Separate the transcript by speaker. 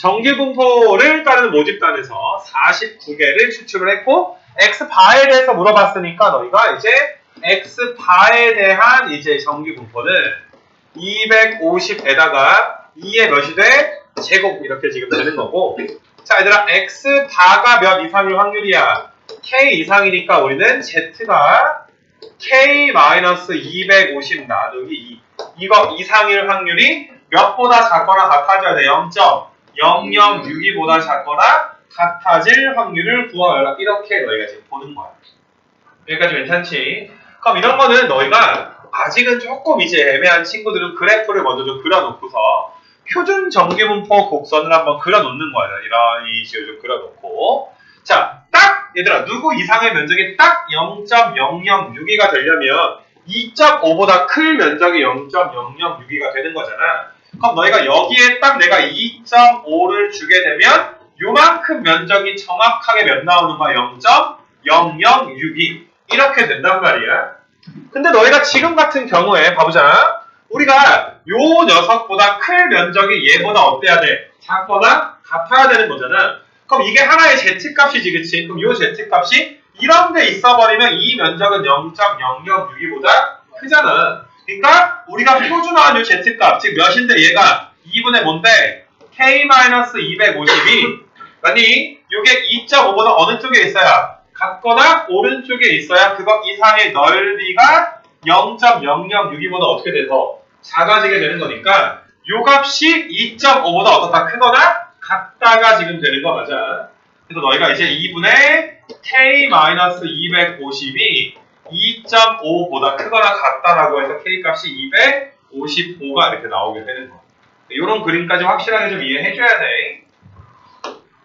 Speaker 1: 정규분포를 따르는 모집단에서 49개를 추출을 했고 x바에 대해서 물어봤으니까 너희가 이제 x바에 대한 이제 정규분포는 250에다가 2의 몇이 돼? 제곱 이렇게 지금 되는 거고 자 얘들아 x바가 몇 이상일 확률이야? k 이상이니까 우리는 z가 k-250 나누기 2 이거 이상일 확률이 몇보다 작거나 같아져야 돼 0.0062보다 작거나 같아질 확률을 구하라 이렇게 너희가 지금 보는 거야. 여기까지 괜찮지? 그럼 이런 거는 너희가 아직은 조금 이제 애매한 친구들은 그래프를 먼저 좀 그려놓고서 표준 정규분포 곡선을 한번 그려놓는 거야. 이런 식으로 좀 그려놓고. 자, 딱! 얘들아 누구 이상의 면적이 딱 0.006이가 되려면 2.5보다 클 면적이 0.006이가 되는 거잖아. 그럼 너희가 여기에 딱 내가 2.5를 주게 되면 요만큼 면적이 정확하게 몇 나오는 거야? 0.006이 이렇게 된단 말이야. 근데 너희가 지금 같은 경우에 봐보자. 우리가 요 녀석보다 클 면적이 얘보다 어때야 돼? 작거나 같아야 되는 거잖아. 그럼 이게 하나의 z값이지, 그치? 그럼 요 z값이 이런 데 있어버리면 이 면적은 0.006이보다 크잖아. 그러니까 우리가 표준화한 요 z값, 즉 몇인데 얘가 2분의 뭔데? k-250이 아니 요게 2.5보다 어느 쪽에 있어야? 같거나 오른쪽에 있어야 그거 이상의 넓이가 0.006이보다 어떻게 돼서 작아지게 되는 거니까 요 값이 2.5보다 어떻다 크거나 같다가 지금 되는 거 맞아. 그래서 너희가 이제 2분의 k-250이 2.5보다 크거나 같다라고 해서 k 값이 255가 이렇게 나오게 되는 거. 이런 그림까지 확실하게 좀 이해해줘야 돼.